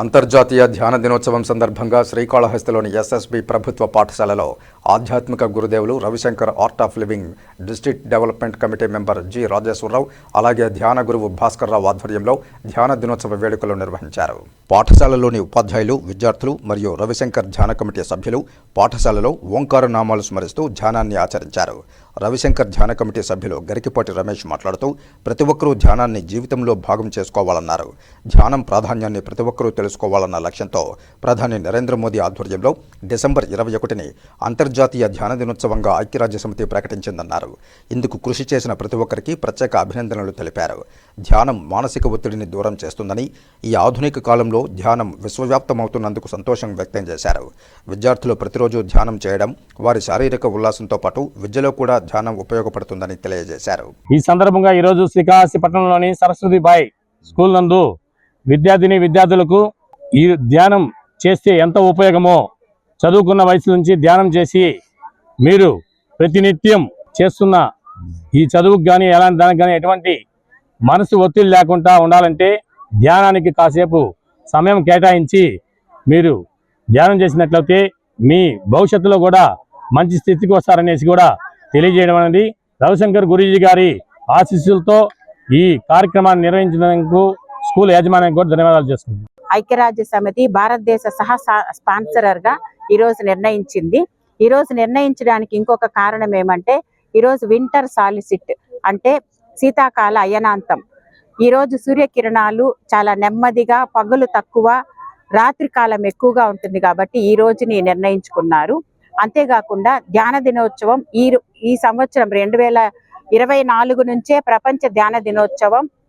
అంతర్జాతీయ ధ్యాన దినోత్సవం సందర్భంగా శ్రీకాళహస్తిలోని ఎస్ఎస్బి ప్రభుత్వ పాఠశాలలో ఆధ్యాత్మిక గురుదేవులు Ravishankar art of living district development committee member G Rajeshwararao అలాగే ధ్యాన గురువు భాస్కర్ రావు ఆధ్వర్యంలో ధ్యాన దినోత్సవ వేడుకలు నిర్వహించారు. పాఠశాలలోని ఉపాధ్యాయులు విద్యార్థులు మరియు రవిశంకర్ ధ్యాన కమిటీ సభ్యులు పాఠశాలలో ఓంకార నామాలు స్మరిస్తూ ధ్యానాన్ని ఆచరించారు. రవిశంకర్ ధ్యాన కమిటీ సభ్యులు గరికిపాటి రమేష్ మాట్లాడుతూ ప్రతి ఒక్కరూ ధ్యానాన్ని జీవితంలో భాగం చేసుకోవాలన్నారు. ధ్యానం ప్రాధాన్యాన్ని ప్రతి ఒక్కరూ తెలుసుకోవాలన్న లక్ష్యంతో ప్రధాని నరేంద్ర మోదీ ఆధ్వర్యంలో డిసెంబర్ ఇరవై ఒకటిని అంతర్జాతీయ ధ్యాన దినోత్సవంగా ఐక్యరాజ్య సమితి ప్రకటించిందన్నారు. ఇందుకు కృషి చేసిన ప్రతి ఒక్కరికి ప్రత్యేక అభినందనలు తెలిపారు. ధ్యానం మానసిక ఒత్తిడిని దూరం చేస్తుందని ఈ ఆధునిక కాలంలో ధ్యానం విశ్వవ్యాప్తమవుతున్నందుకు సంతోషం వ్యక్తం చేశారు. విద్యార్థులు ప్రతిరోజు ధ్యానం చేయడం వారి శారీరక ఉల్లాసంతో పాటు విద్యలో కూడా ధ్యానం ఉపయోగపడుతుందని తెలియజేశారు. ఈ సందర్భంగా ఈరోజు శ్రీకాశి పట్టణంలోని సరస్వతిబాయి స్కూల్ నందు విద్యార్థిని విద్యార్థులకు ఈ ధ్యానం చేస్తే ఎంత ఉపయోగమో చదువుకున్న వయసు నుంచి ధ్యానం చేసి మీరు ప్రతినిత్యం చేస్తున్న ఈ చదువుకు కానీ ఎలాంటి దానికి కానీ ఎటువంటి మనసు ఒత్తిడి లేకుండా ఉండాలంటే ధ్యానానికి కాసేపు సమయం కేటాయించి మీరు ధ్యానం చేసినట్లయితే మీ భవిష్యత్తులో కూడా మంచి స్థితికి వస్తారనేసి కూడా తెలియజేయడం అనేది రవిశంకర్ గురూజీ గారి ఆశీస్సులతో ఈ కార్యక్రమాన్ని నిర్వహించినందుకు స్కూల్ యాజమాన్యానికి కూడా ధన్యవాదాలు చేసుకుంటున్నాను ఐక్యరాజ్య సమితి భారతదేశ సహ స్పాన్సరర్గా ఈరోజు నిర్ణయించింది. ఈరోజు నిర్ణయించడానికి ఇంకొక కారణం ఏమంటే ఈరోజు వింటర్ సాలిసిట్ అంటే శీతాకాల అయనాంతం. ఈరోజు సూర్యకిరణాలు చాలా నెమ్మదిగా పగులు తక్కువ రాత్రి కాలం ఎక్కువగా ఉంటుంది కాబట్టి ఈ రోజుని నిర్ణయించుకున్నారు. అంతేకాకుండా ధ్యాన దినోత్సవం ఈ ఈ సంవత్సరం రెండు వేల ఇరవై నాలుగు నుంచే ప్రపంచ ధ్యాన దినోత్సవం.